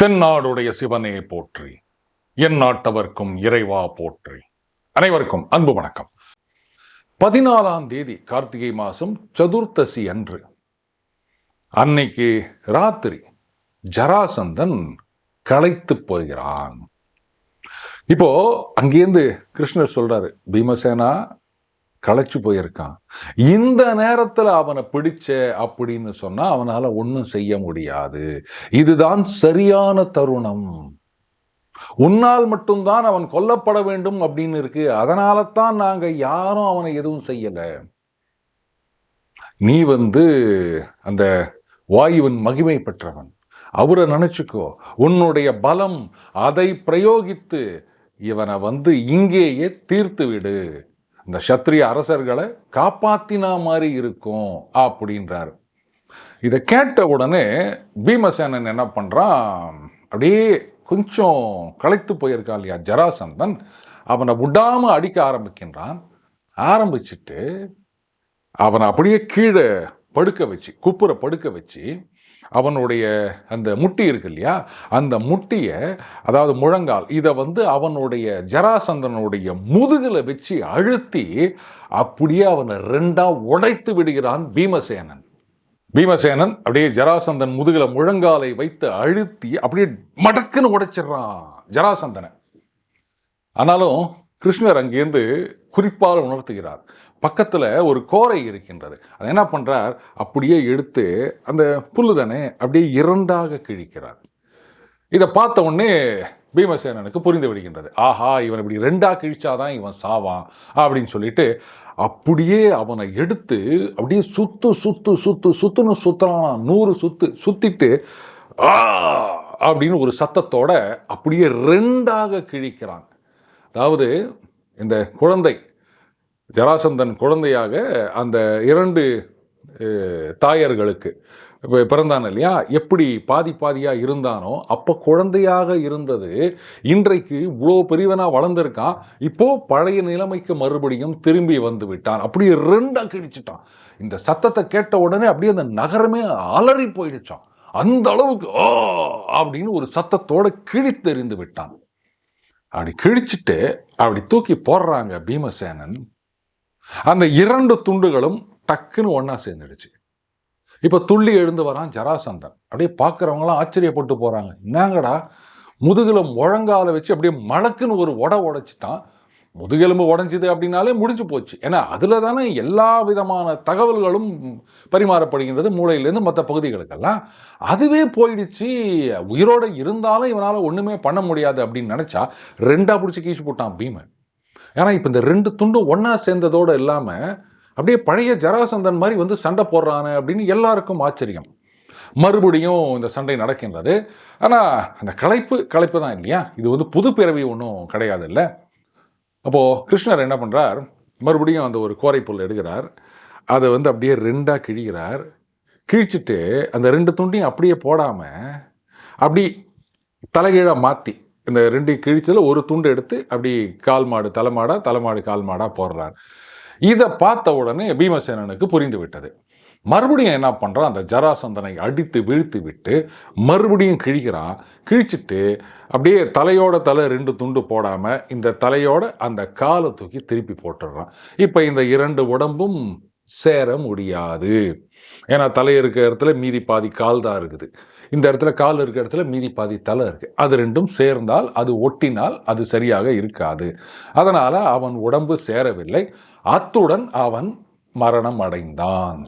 தென்னாடுடைய சிவனே போற்றி என் நாட்டவர்க்கும் இறைவா போற்றி. அனைவருக்கும் அன்பு வணக்கம். பதினாலாம் தேதி கார்த்திகை மாதம் சதுர்த்தசி அன்று அன்னைக்கு ராத்திரி ஜராசந்தன் களைத்து போகிறான். இப்போ அங்கேருந்து கிருஷ்ணர் சொல்றாரு பீமசேனா களைச்சு போயிருக்கான். இந்த நேரத்துல அவனை பிடிச்ச அப்படின்னு சொன்னா அவனால ஒன்றும் செய்ய முடியாது. இதுதான் சரியான தருணம். உன்னால் மட்டும்தான் அவன் கொல்லப்பட வேண்டும் அப்படின்னு இருக்கு. அதனால தான் நாங்க யாரும் அவனை எதுவும் செய்யலை. நீ வந்து அந்த வாயுவின் மகிமை பெற்றவன். அவரை நினைச்சுக்கோ. உன்னுடைய பலம் அதை பிரயோகித்து இவனை வந்து இங்கேயே தீர்த்து விடு இந்த சத்திரிய அரசர்களை காப்பாத்தினா மாதிரி இருக்கும் அப்படின்றாரு. இதை கேட்ட உடனே பீமசேனன் என்ன பண்ணுறான் அப்படியே கொஞ்சம் களைத்து போயிருக்கா இல்லையா ஜராசந்தன்? அவனை விடாமல் அடிக்க ஆரம்பிக்கின்றான். ஆரம்பிச்சுட்டு அவனை அப்படியே கீழே படுக்க வச்சு குப்புற படுக்க வச்சு அவனுடைய அந்த முட்டி இருக்கு இல்லையா அந்த முட்டியை அதாவது முழங்கால் இதை வந்து அவனுடைய ஜராசந்தனுடைய முதுகில் வச்சு அழுத்தி அப்படியே அவனை ரெண்டா உடைத்து விடுகிறான் பீமசேனன். பீமசேனன் அப்படியே ஜராசந்தன் முதுகில் முழங்காலை வைத்து அழுத்தி அப்படியே மடக்குன்னு உடைச்சிடுறான் ஜராசந்தனை. ஆனாலும் கிருஷ்ணர் அங்கேருந்து குறிப்பால் உணர்த்துகிறார். பக்கத்தில் ஒரு கோரை இருக்கின்றது. அதை என்ன பண்ணுறார் அப்படியே எடுத்து அந்த புல்லு தானே அப்படியே இரண்டாக கிழிக்கிறார். இதை பார்த்த உடனே பீமசேனனுக்கு புரிந்து விடுகின்றது. ஆஹா இவன் இப்படி ரெண்டாக கிழிச்சாதான் இவன் சாவான் அப்படின்னு சொல்லிட்டு அப்படியே அவனை எடுத்து அப்படியே சுத்து சுத்து சுத்து சுத்துன்னு சுத்துறான் நூறு சுத்து சுத்திட்டு ஆ அப்படின்னு ஒரு சத்தத்தோட அப்படியே ரெண்டாக கிழிக்கிறான். அதாவது இந்த குழந்தை ஜராசந்தன் குழந்தையாக அந்த இரண்டு தாயர்களுக்கு இப்போ பிறந்தான் இல்லையா? எப்படி பாதி பாதியாக இருந்தானோ அப்போ குழந்தையாக இருந்தது இன்றைக்கு இவ்வளோ பெரியவனாக வளர்ந்துருக்கான் இப்போ பழைய நிலைமைக்கு மறுபடியும் திரும்பி வந்து விட்டான். அப்படியே ரெண்டாக கிழிச்சிட்டான். இந்த சத்தத்தை கேட்ட உடனே அப்படியே அந்த நகரமே அலறி போயிடுச்சான் அந்த அளவுக்கு ஆ அப்படின்னு ஒரு சத்தத்தோட கிழித்தெறிந்து விட்டான். அப்படி கிழிச்சிட்டு அப்படி தூக்கி போடுறாங்க பீமசேனன். அந்த இரண்டு துண்டுகளும் டக்குன்னு ஒன்றா சேர்ந்துடுச்சு. இப்போ துள்ளி எழுந்து வரான் ஜராசந்தன். அப்படியே பார்க்குறவங்களாம் ஆச்சரியப்பட்டு போகிறாங்க என்னங்கடா? முதுகில் முழங்கால வச்சு அப்படியே மடக்குன்னு ஒரு உட உடைச்சிட்டான். முதுகெலும்பு உடஞ்சிது அப்படின்னாலே முடிஞ்சு போச்சு. ஏன்னா அதில் தானே எல்லா விதமான தகவல்களும் பரிமாறப்படுகின்றது மூளையிலேருந்து மற்ற பகுதிகளுக்கெல்லாம். அதுவே போயிடுச்சு. உயிரோடு இருந்தாலும் இவனால் ஒன்றுமே பண்ண முடியாது அப்படின்னு நினச்சா ரெண்டாக பிடிச்சி கீச்சு போட்டான் பீமன். ஏன்னா இப்போ இந்த ரெண்டு துண்டும் ஒன்றா சேர்ந்ததோடு இல்லாமல் அப்படியே பழைய ஜராசந்தன் மாதிரி வந்து சண்டை போடுறானே அப்படின்னு எல்லாருக்கும் ஆச்சரியம். மறுபடியும் இந்த சண்டை நடக்கின்றது. ஆனால் அந்த களைப்பு களைப்பு தான் இல்லையா? இது வந்து புது பிறவி ஒன்றும் கிடையாது இல்லை அப்போது கிருஷ்ணர் என்ன பண்ணுறார் மறுபடியும் அந்த ஒரு கோரை புல் எடுக்கிறார். அதை வந்து அப்படியே ரெண்டாக கிழிகிறார். கிழிச்சிட்டு அந்த ரெண்டு துண்டையும் அப்படியே போடாமல் அப்படி தலைகீழாக மாற்றி இந்த ரெண்டு கிழிச்சதில் ஒரு துண்டு எடுத்து அப்படி கால் மாடு தலைமாடா தலைமாடு கால் மாடாக போடுறார் இதை பார்த்த உடனே பீமசேனனுக்கு புரிந்து விட்டது. மறுபடியும் என்ன பண்ணுறான் அந்த ஜராசந்தனை அடித்து வீழ்த்தி விட்டு மறுபடியும் கிழிக்கிறான். கிழிச்சிட்டு அப்படியே தலையோட தலை ரெண்டு துண்டு போடாமல் இந்த தலையோட அந்த காலை தூக்கி திருப்பி போட்டுடுறான். இப்போ இந்த இரண்டு உடம்பும் சேர முடியாது. ஏன்னா தலை இருக்கிற இடத்துல மீதி பாதி கால் தான் இருக்குது. இந்த இடத்துல கால் இருக்கிற இடத்துல மீதி பாதி தலை இருக்கு. அது ரெண்டும் சேர்ந்தால் அது ஒட்டினால் அது சரியாக இருக்காது. அதனால அவன் உடம்பு சேரவில்லை. அத்துடன் அவன் மரணம் அடைந்தான்.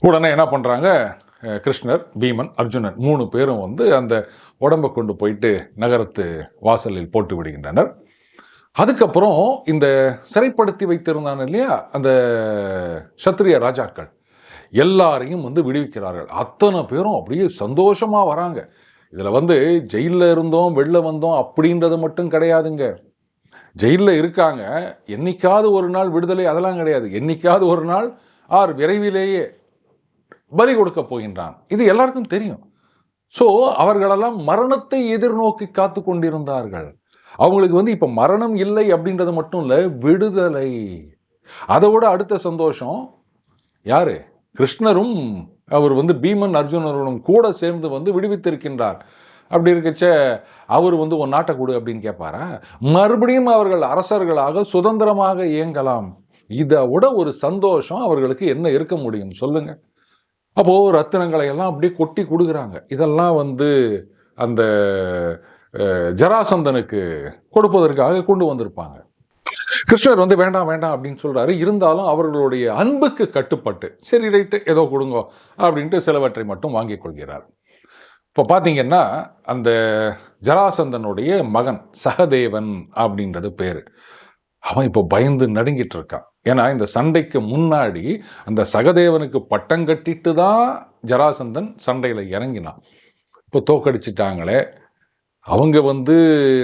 உடனே என்ன பண்றாங்க? கிருஷ்ணர் பீமன் அர்ஜுனன் மூணு பேரும் வந்து அந்த உடம்பை கொண்டு போயிட்டு நகரத்து வாசலில் போட்டு விடுகின்றனர். அதுக்கப்புறம் இந்த சிறைப்படுத்தி வைத்திருந்தான் இல்லையா? அந்த சத்திரிய ராஜாக்கள். எல்லாரையும் வந்து விடுவிக்கிறார்கள். அத்தனை பேரும் அப்படியே சந்தோஷமாக வராங்க. இதில் வந்து ஜெயிலில் இருந்தோம் வெளில வந்தோம் அப்படின்றது மட்டும் கிடையாதுங்க. ஜெயிலில் இருக்காங்க. என்னைக்காவது ஒரு நாள் விடுதலை அதெல்லாம் கிடையாது. என்னைக்காவது ஒரு நாள் ஆர் விரைவிலேயே பலி கொடுக்க போகின்றான். இது எல்லாருக்கும் தெரியும். ஸோ அவர்களெல்லாம் மரணத்தை எதிர்நோக்கி காத்து கொண்டிருந்தார்கள். அவங்களுக்கு வந்து இப்போ மரணம் இல்லை அப்படின்றது மட்டும் இல்லை விடுதலை. அதை விட அடுத்த சந்தோஷம் யாரு? கிருஷ்ணரும் அவர் வந்து பீமன் அர்ஜுனருடன் கூட சேர்ந்து வந்து விடுவித்திருக்கின்றார். அப்படி இருக்கச்ச அவர் வந்து ஒரு நாட்டை கொடு அப்படின்னு கேட்பாரா மறுபடியும் அவர்கள் அரசர்களாக சுதந்திரமாக இயங்கலாம். இதை விட ஒரு சந்தோஷம் அவர்களுக்கு என்ன இருக்க முடியும்? சொல்லுங்க. அப்போ ரத்தினங்களை எல்லாம் அப்படியே கொட்டி கொடுக்குறாங்க. இதெல்லாம் வந்து அந்த ஜராசந்தனுக்கு கொடுப்பதற்காக கொண்டு வந்திருப்பாங்க. கிருஷ்ணர் வந்து வேண்டாம் வேண்டாம் அப்படின்னு சொல்கிறாரு இருந்தாலும் அவர்களுடைய அன்புக்கு கட்டுப்பட்டு சரி ரைட்டு ஏதோ கொடுங்க அப்படின்ட்டு சிலவற்றை மட்டும் வாங்கிக் கொள்கிறார். இப்போ பார்த்தீங்கன்னா அந்த ஜராசந்தனுடைய மகன் சகதேவன் அப்படின்றது பேர். அவன் இப்போ பயந்து நடுங்கிட்டு இருக்கான். ஏன்னா இந்த சண்டைக்கு முன்னாடி அந்த சகதேவனுக்கு பட்டம் கட்டிட்டு தான் ஜராசந்தன் சண்டையில் இறங்கினான். இப்போ தோக்கடிச்சிட்டாங்களே அவங்க வந்து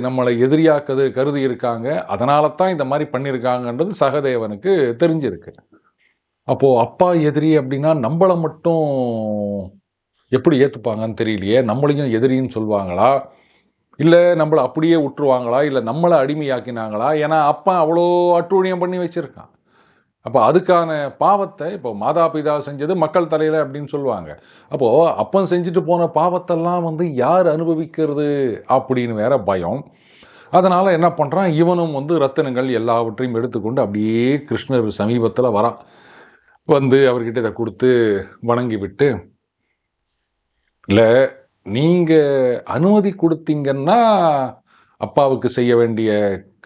நம்மளை எதிரியாக்கது கருதி இருக்காங்க. அதனால தான் இந்த மாதிரி பண்ணியிருக்காங்கன்றது சகதேவனுக்கு தெரிஞ்சிருக்கு. அப்போது அப்பா எதிரி அப்படின்னா நம்மளை மட்டும் எப்படி ஏற்றுப்பாங்கன்னு தெரியலையே? நம்மளையும் எதிரின்னு சொல்லுவாங்களா இல்லை நம்மளை அப்படியே விட்டுருவாங்களா இல்லை நம்மளை அடிமையாக்கினாங்களா? ஏன்னா அப்பா அவ்வளோ அட்டூழியம் பண்ணி வச்சுருக்கான். அப்போ அதுக்கான பாவத்தை இப்போ மாதா பிதா செஞ்சது மக்கள் தலையில் அப்படின்னு சொல்லுவாங்க. அப்போது அப்பன் செஞ்சுட்டு போன பாவத்தெல்லாம் வந்து யார் அனுபவிக்கிறது அப்படின்னு வேற பயம். அதனால் என்ன பண்ணுறான் இவனும் வந்து ரத்தினங்கள் எல்லாவற்றையும் எடுத்துக்கொண்டு அப்படியே கிருஷ்ணர் சமீபத்தில் வரான் வந்து அவர்கிட்ட இதை கொடுத்து வணங்கி விட்டு இல்லை நீங்கள் அனுமதி கொடுத்தீங்கன்னா அப்பாவுக்கு செய்ய வேண்டிய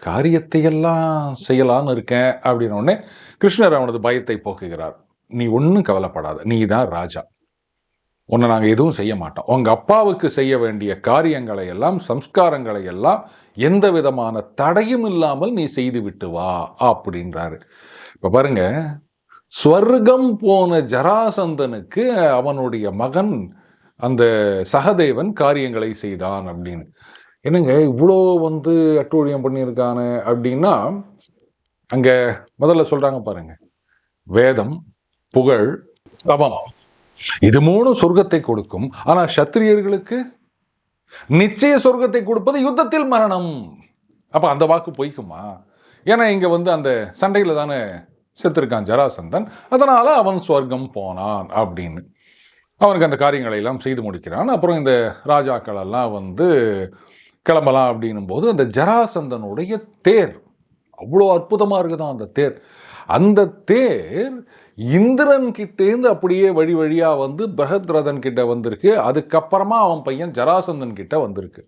காரியத்தை எல்லாம் செய்யலான்னு இருக்கேன் அப்படின்னு உடனே கிருஷ்ணர் அவனது பயத்தை போக்குகிறார். நீ ஒன்றும் கவலைப்படாத நீ தான் ராஜா. உன்னை நாங்கள் எதுவும் செய்ய மாட்டோம். உங்கள் அப்பாவுக்கு செய்ய வேண்டிய காரியங்களை எல்லாம் சம்ஸ்காரங்களை எல்லாம் எந்த விதமான தடையும் இல்லாமல் நீ செய்து விட்டு வா அப்படின்றாரு. இப்போ பாருங்க ஸ்வர்க்கம் போன ஜராசந்தனுக்கு அவனுடைய மகன் அந்த சகதேவன் காரியங்களை செய்தான் அப்படின்னு. என்னங்க இவ்வளோ வந்து அட்டூழியம் பண்ணியிருக்கானு அப்படின்னா அங்கே முதல்ல சொல்கிறாங்க பாருங்க. வேதம் புகழ் தவம். இது மூணும் சொர்க்கத்தை கொடுக்கும். ஆனால் சத்திரியர்களுக்கு நிச்சய சொர்க்கத்தை கொடுப்பது யுத்தத்தில் மரணம். அப்போ அந்த வாக்கு பொய்க்குமா? ஏன்னா இங்கே வந்து அந்த சண்டையில் தானே செத்துருக்கான் ஜராசந்தன். அதனால் அவன் சொர்க்கம் போனான் அப்படின்னு. அவனுக்கு அந்த காரியங்களை எல்லாம் செய்து முடிக்கிறான். அப்புறம் இந்த ராஜாக்கள் எல்லாம் வந்து கிளம்பலாம் அப்படின்னும் போது அந்த ஜராசந்தனுடைய தேர் அவ்வளோ அற்புதமாக இருக்குதான் அந்த தேர். அந்த தேர் இந்திரன் கிட்டேருந்து அப்படியே வழி வழியாக வந்து பிரகத்ரதன் கிட்ட வந்திருக்கு. அதுக்கப்புறமா அவன் பையன் ஜராசந்தன் கிட்ட வந்திருக்கு.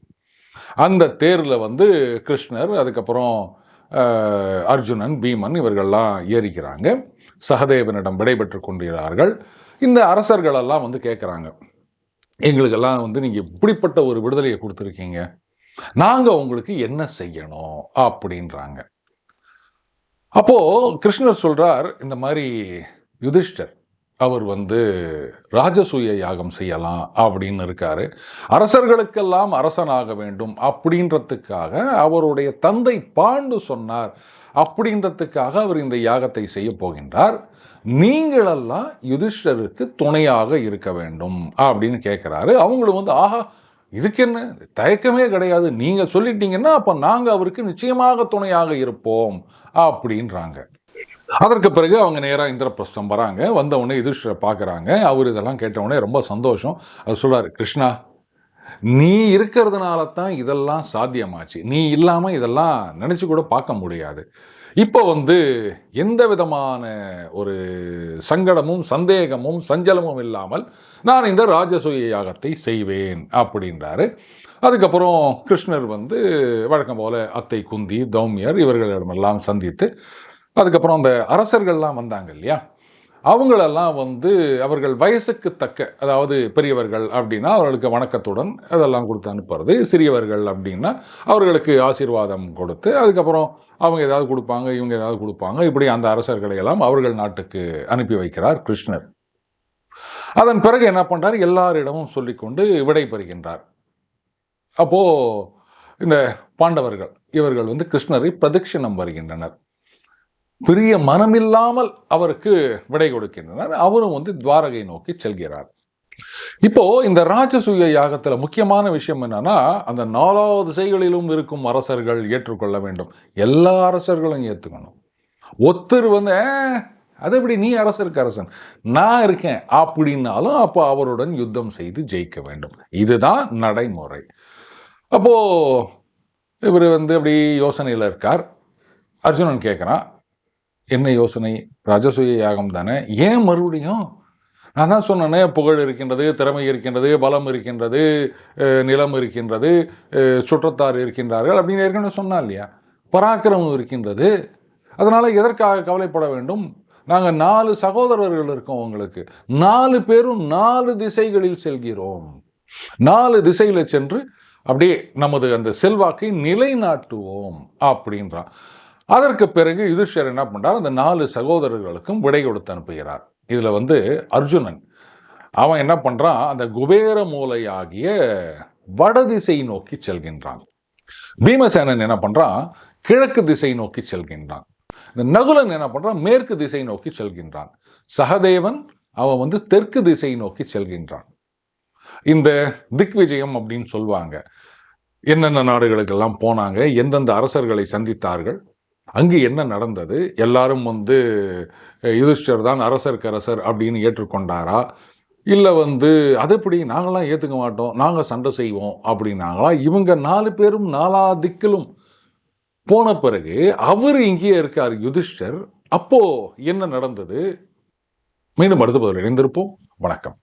அந்த தேரில் வந்து கிருஷ்ணர் அதுக்கப்புறம் அர்ஜுனன் பீமன் இவர்கள்லாம் ஏறிக்கிறாங்க. சகதேவனிடம் விடைபெற்று கொண்டிருக்கிறார்கள். இந்த அரசர்களெல்லாம் வந்து கேட்குறாங்க எங்களுக்கெல்லாம் வந்து நீங்கள் இப்படிப்பட்ட ஒரு விடுதலையை கொடுத்துருக்கீங்க. நாங்கள் உங்களுக்கு என்ன செய்யணும்? அப்படின்றாங்க. அப்போ கிருஷ்ணர் சொல்கிறார் இந்த மாதிரி யுதிஷ்டர் அவர் வந்து ராஜசூய யாகம் செய்யலாம் அப்படின்னு இருக்காரு. அரசர்களுக்கெல்லாம் அரசனாக வேண்டும் அப்படின்றதுக்காக அவருடைய தந்தை பாண்டு சொன்னார். அப்படின்றதுக்காக அவர் இந்த யாகத்தை செய்ய போகின்றார். நீங்களெல்லாம் யுதிஷ்டருக்கு துணையாக இருக்க வேண்டும் அப்படின்னு கேட்குறாரு அவங்களும் வந்து ஆஹா இதுக்கு என்ன தயக்கமே கிடையாது. நீங்கள் சொல்லிட்டீங்கன்னா அப்போ நாங்கள் அவருக்கு நிச்சயமாக துணையாக இருப்போம் அப்படின்றாங்க. அதற்கு பிறகு அவங்க நேராக இந்திரபிரஸ்தம் வராங்க. வந்த உடனே யுதிஷ்டரை பார்க்குறாங்க அவர் இதெல்லாம் கேட்ட உடனே ரொம்ப சந்தோஷம். அவர் சொல்றாரு கிருஷ்ணா நீ இருக்கிறதுனால தான் இதெல்லாம் சாத்தியமாச்சு. நீ இல்லாமல் இதெல்லாம் நினச்சி கூட பார்க்க முடியாது. இப்போ வந்து எந்த விதமான ஒரு சங்கடமும் சந்தேகமும் சஞ்சலமும் இல்லாமல் நான் இந்த ராஜசூய யாகத்தை செய்வேன் அப்படின்றாரு. அதுக்கப்புறம் கிருஷ்ணர் வந்து வழக்கம் போல் அத்தை குந்தி தௌமியர் இவர்களிடமெல்லாம் சந்தித்து அதுக்கப்புறம் அந்த அரசர்கள்லாம் வந்தாங்க இல்லையா? அவங்களெல்லாம் வந்து அவர்கள் வயசுக்கு தக்க அதாவது பெரியவர்கள் அப்படின்னா அவர்களுக்கு வணக்கத்துடன் அதெல்லாம் கொடுத்து அனுப்புறது சிறியவர்கள் அப்படின்னா அவர்களுக்கு ஆசீர்வாதம் கொடுத்து அதுக்கப்புறம் அவங்க ஏதாவது கொடுப்பாங்க இவங்க ஏதாவது கொடுப்பாங்க இப்படி அந்த அரசர்களை எல்லாம் அவர்கள் நாட்டுக்கு அனுப்பி வைக்கிறார் கிருஷ்ணர். அதன் பிறகு என்ன பண்ணுறார் எல்லாரிடமும் சொல்லிக்கொண்டு விடை பெறுகின்றார் அப்போது இந்த பாண்டவர்கள் இவர்கள் வந்து கிருஷ்ணரை பிரதட்சிணம் வருகின்றனர். பெரிய மனமில்லாமல் அவருக்கு விடை கொடுக்கின்றனர். அவரும் வந்து துவாரகை நோக்கி செல்கிறார். இப்போ இந்த ராஜசூய யாகத்தில் முக்கியமான விஷயம் என்னன்னா அந்த நாலாவது திசைகளிலும் இருக்கும் அரசர்கள் ஏற்றுக்கொள்ள வேண்டும். எல்லா அரசர்களும் ஏற்றுக்கணும் ஒத்தர் வந்து அது எப்படி நீ அரசருக்கு அரசன். நான் இருக்கேன் அப்படின்னாலும் அப்போ அவருடன் யுத்தம் செய்து ஜெயிக்க வேண்டும். இதுதான் நடைமுறை. அப்போது இவர் வந்து அப்படி யோசனையில் இருக்கார். அர்ஜுனன் கேட்குறான் என்ன யோசனை? ராஜசூய யாகம் தானே. ஏன் மறுபடியும்? நான் தான் சொன்னேனே புகழ் இருக்கின்றது திறமை இருக்கின்றது பலம் இருக்கின்றது நிலம் இருக்கின்றது சுற்றத்தார் இருக்கின்றார்கள் அப்படின்னு ஏற்கனவே சொன்னா இல்லையா? பராக்கிரமம் இருக்கின்றது. அதனால் எதற்காக கவலைப்பட வேண்டும்? நாங்கள் நாலு சகோதரர்கள் இருக்கோம் உங்களுக்கு. நாலு பேரும் நாலு திசைகளில் செல்கிறோம். நாலு திசையில் சென்று அப்படியே நமது அந்த செல்வாக்கை நிலைநாட்டுவோம் அப்படின்றான். அதற்கு பிறகு யுதிஷ்டர் என்ன பண்ணுறார் அந்த நாலு சகோதரர்களுக்கும் விடை கொடுத்து அனுப்புகிறார். இதில் வந்து அர்ஜுனன் அவன் என்ன பண்ணுறான் அந்த குபேர மூலையாகிய வடதிசை நோக்கி செல்கின்றான். பீமசேனன் என்ன பண்ணுறான் கிழக்கு திசை நோக்கி செல்கின்றான். இந்த நகுலன் என்ன பண்ணுறான் மேற்கு திசை நோக்கி செல்கின்றான். சகதேவன் அவன் வந்து தெற்கு திசை நோக்கி செல்கின்றான். இந்த திக் விஜயம் அப்படின்னு சொல்லுவாங்க. என்னென்ன நாடுகளுக்கெல்லாம் போனாங்க? எந்தெந்த அரசர்களை சந்தித்தார்கள்? அங்கு என்ன நடந்தது? எல்லாரும் வந்து யுதிஷ்டர் தான் அரசருக்கு அரசர் அப்படின்னு ஏற்றுக்கொண்டாரா? இல்லை வந்து அது எப்படி? நாங்களாம் ஏற்றுக்க மாட்டோம். நாங்கள் சண்டை செய்வோம் அப்படின்னாங்களா? இவங்க நாலு பேரும் நாலா திக்கிலும் போன பிறகு அவர் இங்கேயே இருக்கார் யுதிஷ்டர். அப்போ என்ன நடந்தது? மீண்டும் அடுத்த பதில் இணைந்திருப்போம். வணக்கம்.